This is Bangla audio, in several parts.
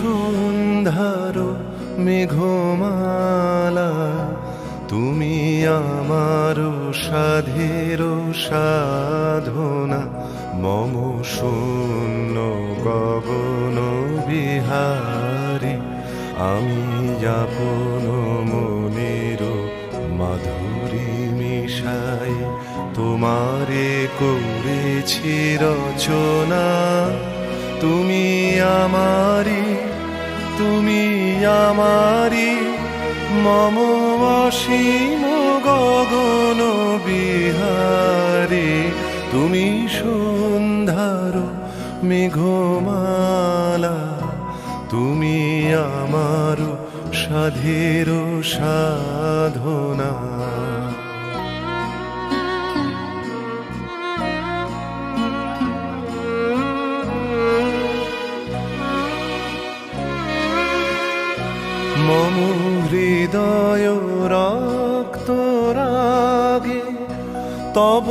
সন্ধ্যার মেঘমালা, তুমি আমার সাধের সাধনা, মম শূন্য গগন বিহারী, আমি যাপন মনের মাধুরী মিশাই, তোমারে করেছি রচনা, তুমি আমারি তুমি আমারি মম অসীম গগন বিহারে। তুমি সন্ধ্যার মেঘমালা তুমি আমার সাধের সাধনা। মম হৃদয় রক্ত রাগে, তব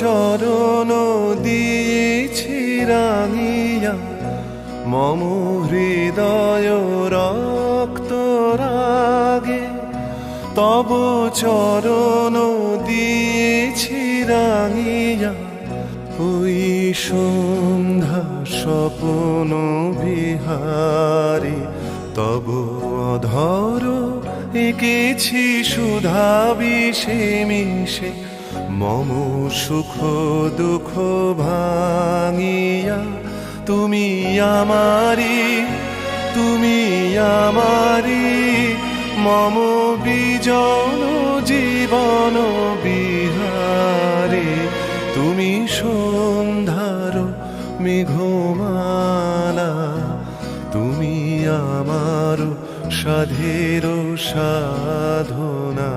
চরণ দিয়েছি রাঙিয়া। মম হৃদয় রক্ত রাগে, তব চরণ দিয়েছি রাঙিয়া। ওই সন্ধ্যা স্বপন বিহারী তব অধর এঁকেছি সুধা বিষে মিশে, মম সুখ দুঃখ ভাঙিয়া, তুমি আমারি তুমি আমারি, মম বিজন জীবন বিহারে, তুমি সন্ধ্যার মেঘমালা সাধের সাধনা।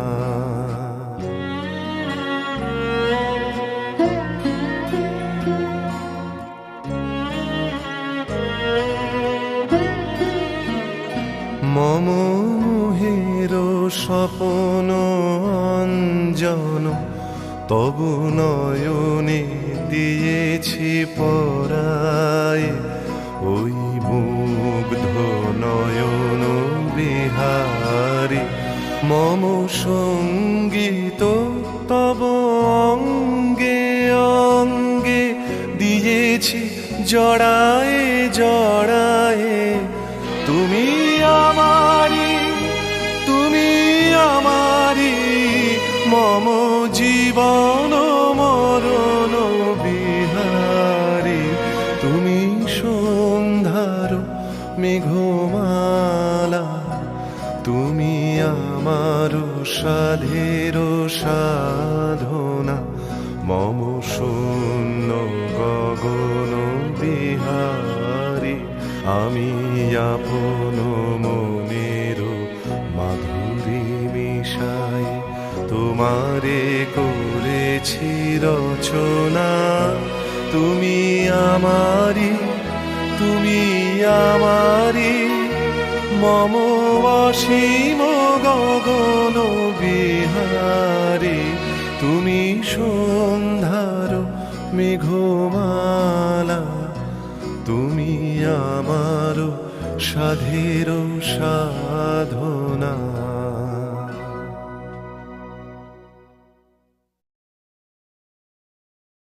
মম মোহের স্বপন অঞ্জন তবু নয়নে দিয়েছি পরায়। ওই মুগ্ধ নয়ন বিহারি, মম সংগীত তব অঙ্গে অঙ্গে দিয়েছি জড়ায়ে জড়ায়ে। তুমি আমারি তুমি আমারি, মম জীবন মরণ বিহারি। তুমি সন্ধ্যার মেঘমালা আমার সাধের সাধনা। মম শূন্য গগন বিহারী, আমি আপন মনের মাধুরী মিশাই। তোমারে করেছি রচনা, তুমি আমারি তুমি আমারি মম অসীম গগন বিহারী তুমি সন্ধ্যার মেঘমালা তুমি আমার সাধের সাধনা।